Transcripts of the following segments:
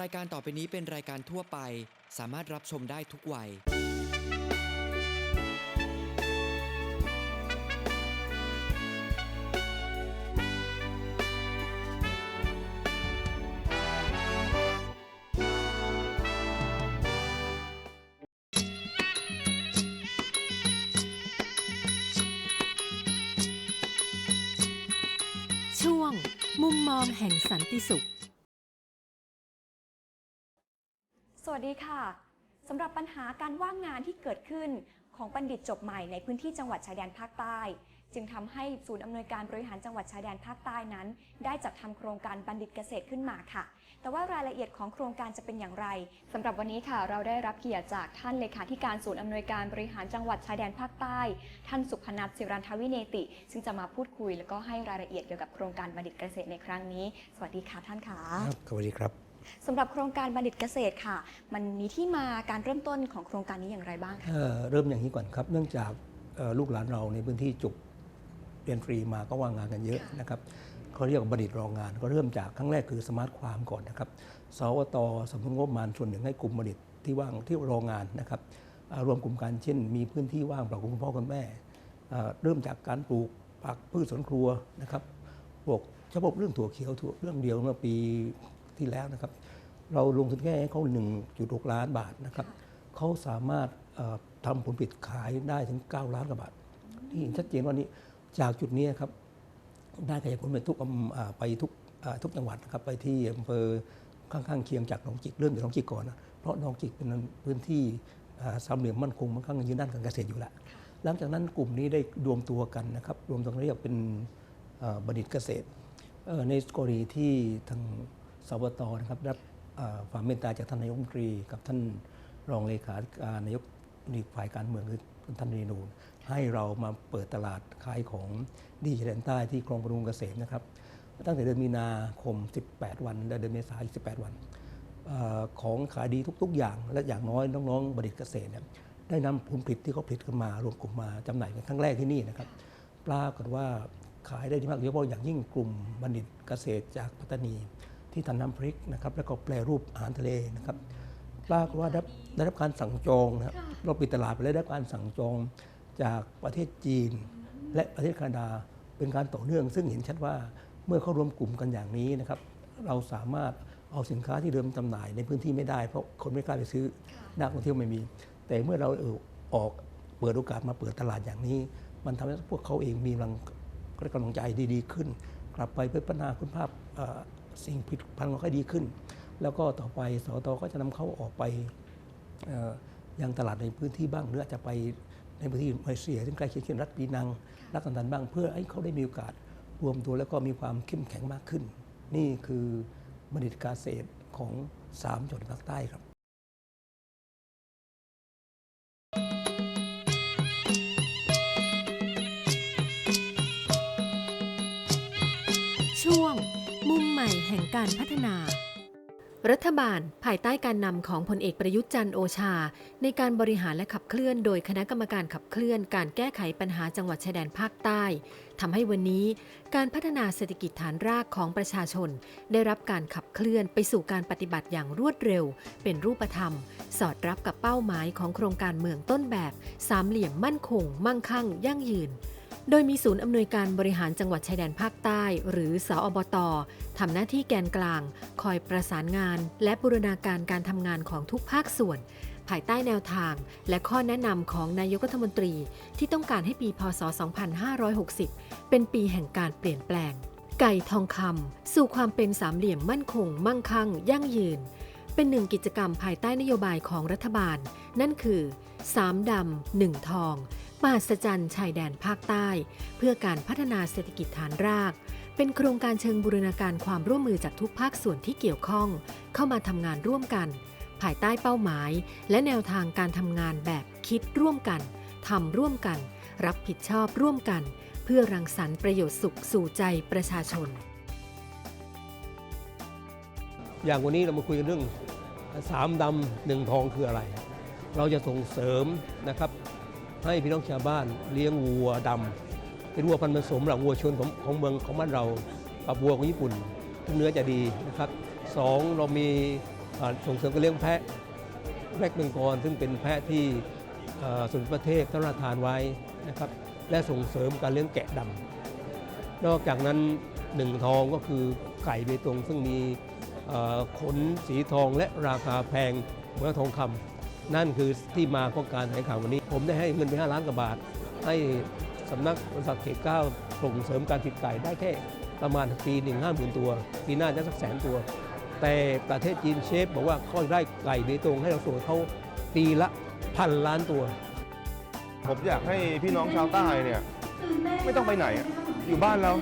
รายการต่อไปนี้เป็นรายการทั่วไป สามารถรับชมได้ทุกวัย ช่วง มุมมองแห่งสันติสุข วัสดีค่ะสำหรับปัญหาการว่างงานที่เกิดขึ้นของบัณฑิตจบใหม่ในพื้นที่จังหวัดชายแดนภาคใต้ จึงทำให้ศูนย์อำนวยการบริหารจังหวัดชายแดนภาคใต้นั้น ได้จัดทำโครงการบัณฑิตเกษตรขึ้นมาค่ะ แต่ว่ารายละเอียดของโครงการจะเป็นอย่างไรสำหรับวันนี้ค่ะ เราได้รับเกียรติจากท่านเลขาธิการศูนย์อำนวยการบริหารจังหวัดชายแดนภาคใต้ ท่านสุพนัทศิรันทวิเนติ ซึ่งจะมาพูดคุย แล้วก็ให้รายละเอียดเกี่ยวกับโครงการบัณฑิตเกษตรในครั้งนี้ สวัสดีค่ะท่านค่ะครับสวัสดีครับ สำหรับโครงการบัณฑิตเกษตรค่ะ มันมีที่มาการเริ่มต้นของโครงการนี้อย่างไรบ้างคะเอ่อเริ่มอย่างนี้ก่อนครับ เนื่องจากเอ่อลูกหลานเราในพื้นที่จุกเรียนฟรีมาก็ว่างงานกันเยอะนะครับเขาเรียกว่าบัณฑิตรองงาน ก็เริ่มจากครั้งแรกคือสมาร์ทความก่อนนะครับ สวตสมทบงบประมาณส่วนหนึ่งให้กลุ่มบัณฑิตที่ว่างที่รองงานนะครับอ่ารวมกลุ่มกันเช่น มีพื้นที่ว่างเปล่าของคุณพ่อคุณแม่อ่าเริ่มจากการปลูกผักพืชสวนครัวนะครับ พวกเฉพาะเรื่องถั่วเขียวถั่วเรื่องเดียวเมื่อปี ที่แล้วนะครับ เราลงทุนแค่ให้เขา 1.6 ล้านบาทนะครับเขาสามารถเอ่อทำผลผลิตขายได้ถึง 9 ล้านกว่าบาทที่เห็นชัดเจนว่านี้จากจุดนี้ครับได้ขยายผลไปทุกอำอ่าไปทุกอ่าทุกจังหวัดนะครับไปที่อำเภอข้างๆเคียงจากหนองจิกเริ่มจากหนองจิกก่อนนะเพราะหนองจิกเป็นพื้นที่อ่าสามเหลี่ยมมั่นคงมันข้างยืนด้านการเกษตรอยู่แล้วหลังจากนั้นกลุ่มนี้ได้รวมตัวกันนะครับรวมตัวกันเรียกเป็นอ่าบัณฑิตเกษตรเอ่อในกรณีที่ทาง สวตนะครับรับความเมตตาจากท่านนายกรัฐมนตรี กับท่านรองเลขาธิการนายกนีฝ่ายการเมืองคือท่านเรนูนให้เรามาเปิดตลาดขายของดีชายแดนใต้ที่คลองประดุงเกษมนะครับ ตั้งแต่เดือนมีนาคม 18 วันและเดือนเมษายน18 วันอของขายดีทุก ๆ อย่าง และอย่างน้อยน้องๆบริษัทเกษตรเนี่ยได้นำผลผลิตที่เขาผลิตกันมารวมกลุ่มมาจำหน่ายเป็นครั้งแรกที่นี่นะครับปรากฏว่าขายได้ดีมากโดยเฉพาะอย่างยิ่งกลุ่มบัณฑิตเกษตรจากปัตตานี ที่ทำน้ำพริกนะครับแล้วก็แปรรูปอาหารทะเลนะครับปรากฏว่าได้ได้รับการสั่งจองนะครับเราปิดตลาดไปแล้วได้รับการสั่งจองจากประเทศจีน และประเทศแคนาดาเป็นการต่อเนื่อง ซึ่งเห็นชัดว่าเมื่อเข้ารวมกลุ่มกันอย่างนี้นะครับ เราสามารถเอาสินค้าที่เดิมจำหน่ายในพื้นที่ไม่ได้เพราะคนไม่กล้าไปซื้อนักท่องเที่ยวไม่มี แต่เมื่อเราเออออกเปิดโอกาสมาเปิดตลาดอย่างนี้ มันทำให้พวกเขาเองมีกำลังกำลังใจดีๆขึ้น กลับไปเพื่อพัฒนาคุณภาพเอ่อ สิ่งผลิตภัณฑ์ของเขาให้ดีขึ้น แล้วก็ต่อไปสตก็จะนำเขาออกไปเอ่อยังตลาดในพื้นที่บ้างหรืออาจจะไปในพื้นที่มาเลเซียซึ่งใกล้เคียงเช่นรัฐปีนัง รัฐต่างๆบ้างเพื่อให้เขาได้มีโอกาสรวมตัวแล้วก็มีความเข้มแข็งมากขึ้น นี่คือบัณฑิตเกษตรของสามจังหวัดภาคใต้ครับช่วง มุมใหม่แห่งการพัฒนา รัฐบาลภายใต้การนำของพลเอกประยุทธ์จันทร์โอชา ในการบริหารและขับเคลื่อน โดยคณะกรรมการขับเคลื่อน การแก้ไขปัญหาจังหวัดชายแดนภาคใต้ทำให้วันนี้ การพัฒนาเศรษฐกิจฐานรากของประชาชน ได้รับการขับเคลื่อนไปสู่การปฏิบัติอย่างรวดเร็ว เป็นรูปธรรม สอดรับกับเป้าหมายของโครงการเมืองต้นแบบ สามเหลี่ยมมั่นคง มั่งคั่ง ยั่งยืน โดยมีศูนย์อำนวยการบริหารจังหวัดชายแดนภาคใต้ หรือสอบตทำหน้าที่แกนกลาง คอยประสานงาน และบูรณาการการทำงานของทุกภาคส่วน ภายใต้แนวทาง และข้อแนะนำของนายกรัฐมนตรี ที่ต้องการให้ปีพศ 2560 เป็นปีแห่งการเปลี่ยนแปลง ไก่ทองคำสู่ความเป็นสามเหลี่ยมมั่นคง มั่งคั่ง ยั่งยืน เป็นหนึ่งกิจกรรมภายใต้นโยบายของรัฐบาล นั่นคือสามดำหนึ่งทอง มหัศจรรย์ชายแดนภาคใต้ เพื่อการพัฒนาเศรษฐกิจฐานราก เป็นโครงการเชิงบูรณาการความร่วมมือจากทุกภาคส่วนที่เกี่ยวข้อง เข้ามาทำงานร่วมกัน ภายใต้เป้าหมาย และแนวทางการทำงานแบบคิดร่วมกันทำร่วมกัน รับผิดชอบร่วมกัน เพื่อรังสรรค์ประโยชน์สุขสู่ใจประชาชน อย่างวันนี้เรามาคุยกันเรื่องสามดำหนึ่งทองคืออะไร เราจะส่งเสริมนะครับ ให้พี่น้องชาวบ้านเลี้ยงวัวดำเป็นวัวพันธุ์ผสมหลักวัวชนของของเมืองของบ้านเรากับวัวของญี่ปุ่นซึ่งเนื้อจะดีนะครับสองเรามีส่งเสริมการเลี้ยงแพะแรกเบงกอลซึ่งเป็นแพะที่ส่วนประเทศท่านราทานไว้นะครับและส่งเสริมการเลี้ยงแกะดำนอกจากนั้นหนึ่งทองก็คือไก่เบตงซึ่งมีขนสีทองและราคาแพงเหมือนทองคำ นั่นคือที่มาของการแถลงข่าววันนี้ ผมได้ให้เงินไป 5 ล้านกว่าบาท ให้สำนักบริษัทเขตเก้าส่งเสริมการผลิตไก่ได้แค่ประมาณปีหนึ่งห้าหมื่นตัว ปีหน้าจะสักแสนตัว แต่ประเทศจีนเชฟบอกว่าเขาได้ไก่เบตงให้เราส่งเขาปีละพันล้านตัว ผมอยากให้พี่น้องชาวใต้เนี่ยไม่ต้องไปไหนอะอยู่บ้านเรา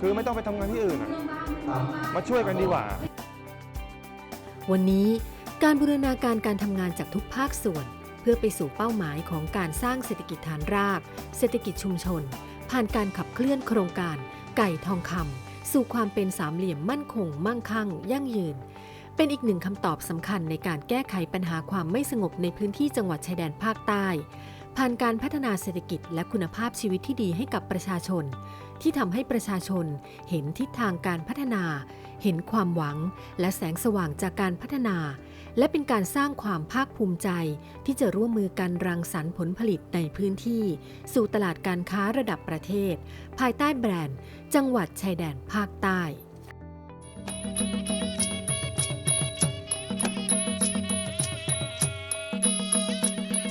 คือไม่ต้องไปทำงานที่อื่นอะมาช่วยกันดีกว่า วันนี้ การบูรณาการการทำงานจากทุกภาคส่วน เพื่อไปสู่เป้าหมายของการสร้างเศรษฐกิจฐานราก เศรษฐกิจชุมชน ผ่านการขับเคลื่อนโครงการ ไก่ทองคำสู่ความเป็นสามเหลี่ยมมั่นคง มั่งคั่ง ยั่งยืน เป็นอีกหนึ่งคำตอบสำคัญในการแก้ไขปัญหาความไม่สงบในพื้นที่จังหวัดชายแดนภาคใต้ ผ่านการพัฒนาเศรษฐกิจและคุณภาพชีวิตที่ดีให้กับประชาชน ที่ทำให้ประชาชนเห็นทิศทางการพัฒนา เห็นความหวังและแสงสว่างจากการพัฒนา และเป็นการสร้างความภาคภูมิใจ ที่จะร่วมมือกันรังสรรค์ผลผลิตในพื้นที่ สู่ตลาดการค้าระดับประเทศ ภายใต้แบรนด์ จังหวัดชายแดนภาคใต้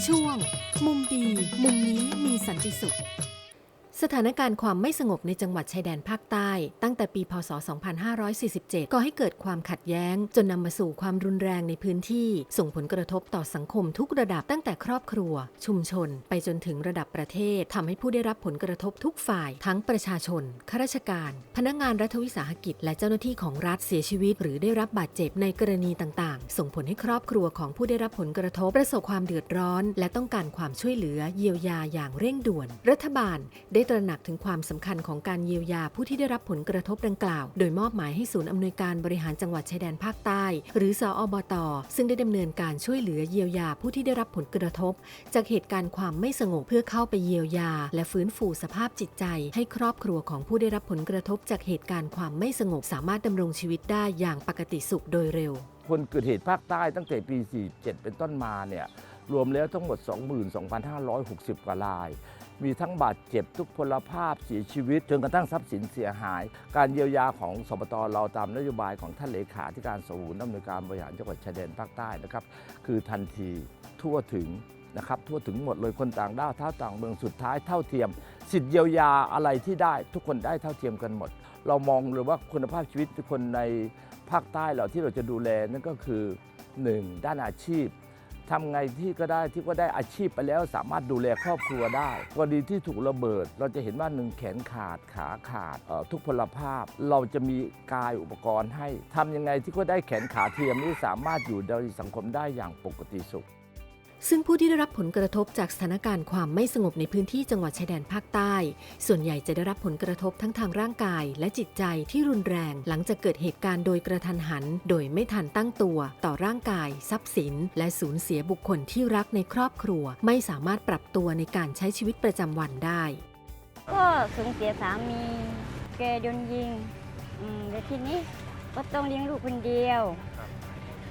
ช่วง มุมดี มุมนี้มีสันติสุข สถานการณ์ความไม่สงบในจังหวัดชายแดนภาคใต้ ตั้งแต่ปีพศ 2547ก็ให้เกิดความขัดแย้ง จนนำมาสู่ความรุนแรงในพื้นที่ ส่งผลกระทบต่อสังคมทุกระดับตั้งแต่ครอบครัว ชุมชน ไปจนถึงระดับประเทศทำให้ผู้ได้รับผลกระทบทุกฝ่าย ทั้งประชาชนข้าราชการ พนักงานรัฐวิสาหกิจ และเจ้าหน้าที่ของรัฐเสียชีวิต หรือได้รับบาดเจ็บในกรณีต่างๆ ส่งผลให้ครอบครัวของผู้ได้รับผลกระทบประสบความเดือดร้อน และต้องการความช่วยเหลือเยียวยาอย่างเร่งด่วน รัฐบาลได้ตระหนักถึงความสำคัญของการเยียวยาผู้ที่ได้รับผลกระทบดังกล่าว โดยมอบหมายให้ศูนย์อำนวยการบริหารจังหวัดชายแดนภาคใต้ หรือสออบต ซึ่งได้ดำเนินการช่วยเหลือเยียวยาผู้ที่ได้รับผลกระทบ จากเหตุการณ์ความไม่สงบเพื่อเข้าไปเยียวยา และฟื้นฟูสภาพจิตใจ ให้ครอบครัวของผู้ได้รับผลกระทบ จากเหตุการณ์ความไม่สงบสามารถดำรงชีวิตได้อย่างปกติสุขโดยเร็ว คนเกิดเหตุภาคใต้ตั้งแต่ปี 47 เป็นต้นมาเนี่ยรวมแล้วทั้งหมด 22,560 กว่าราย มีทั้งบาดเจ็บทุกพลภาพเสียชีวิต จนกระทั่งทรัพย์สินเสียหาย การเยียวยาของสปตเราตามนโยบายของท่านเลขาธิการศูนย์อำนวยการบริหารจังหวัดชายแดนภาคใต้นะครับ คือทันทีทั่วถึงนะครับทั่วถึงหมดเลยคนต่างด้าวเท่าต่างเมืองสุดท้ายเท่าเทียม สิทธิเยียวยาอะไรที่ได้ ทุกคนได้เท่าเทียมกันหมด เรามองเลยว่าคุณภาพชีวิตคนในภาคใต้เราที่เราจะดูแลนั่นก็คือ 1. ด้านอาชีพ ทำไงที่ก็ได้ที่ก็ได้อาชีพไปแล้วสามารถดูแลครอบครัวได้กรณีที่ถูกระเบิด เราจะเห็นว่าหนึ่งแขนขาดขาขาดออทุกพลภาพ เราจะมีกายอุปกรณ์ให้ทำยังไงที่ก็ได้แขนขาเทียมนี่สามารถอยู่ในสังคมได้อย่างปกติสุข ซึ่งผู้ที่ได้รับผลกระทบจากสถานการณ์ความไม่สงบในพื้นที่จังหวัดชายแดนภาคใต้ ส่วนใหญ่จะได้รับผลกระทบทั้งทางร่างกายและจิตใจที่รุนแรง หลังจากเกิดเหตุการณ์โดยกระทันหัน โดยไม่ทันตั้งตัว ต่อร่างกาย ทรัพย์สิน และสูญเสียบุคคลที่รักในครอบครัว ไม่สามารถปรับตัวในการใช้ชีวิตประจำวันได้ ก็สูญเสียสามี แกโดนยิงอืมแล้วทีนี้ก็ต้องเลี้ยงลูกคนเดียว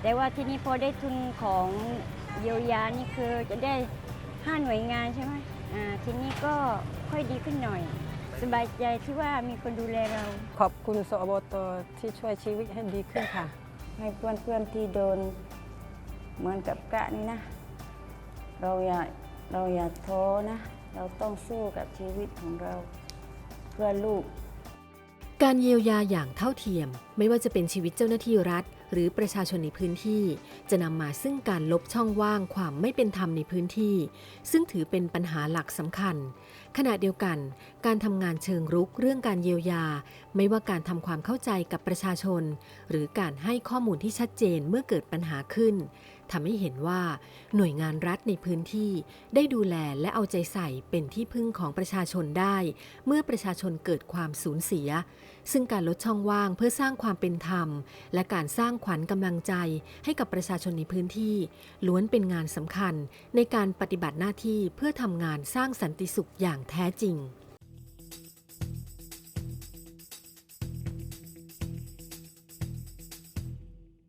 แต่ว่าทีนี้พอได้ทุนของ เยียวยานี่คือจะได้ห้าหน่วยงานใช่ไหมอ่าทีนี้ก็ค่อยดีขึ้นหน่อย สบายใจที่ว่ามีคนดูแลเรา ขอบคุณสอบตที่ช่วยชีวิตให้ดีขึ้นค่ะ ให้เพื่อนๆที่โดนเหมือนกับกะนี่นะ เราอย่าเราอย่าท้อนะ เราต้องสู้กับชีวิตของเราเพื่อลูก การเยียวยาอย่างเท่าเทียม ไม่ว่าจะเป็นชีวิตเจ้าหน้าที่รัฐ หรือประชาชนในพื้นที่ จะนำมาซึ่งการลบช่องว่างความไม่เป็นธรรมในพื้นที่ ซึ่งถือเป็นปัญหาหลักสำคัญ ขณะเดียวกัน การทำงานเชิงรุกเรื่องการเยียวยา ไม่ว่าการทำความเข้าใจกับประชาชน หรือการให้ข้อมูลที่ชัดเจนเมื่อเกิดปัญหาขึ้น ทำให้เห็นว่าหน่วยงานรัฐในพื้นที่ได้ดูแลและเอาใจใส่เป็นที่พึ่งของประชาชนได้ เมื่อประชาชนเกิดความสูญเสีย ซึ่งการลดช่องว่างเพื่อสร้างความเป็นธรรม และการสร้างขวัญกำลังใจให้กับประชาชนในพื้นที่ ล้วนเป็นงานสำคัญในการปฏิบัติหน้าที่เพื่อทำงานสร้างสันติสุขอย่างแท้จริง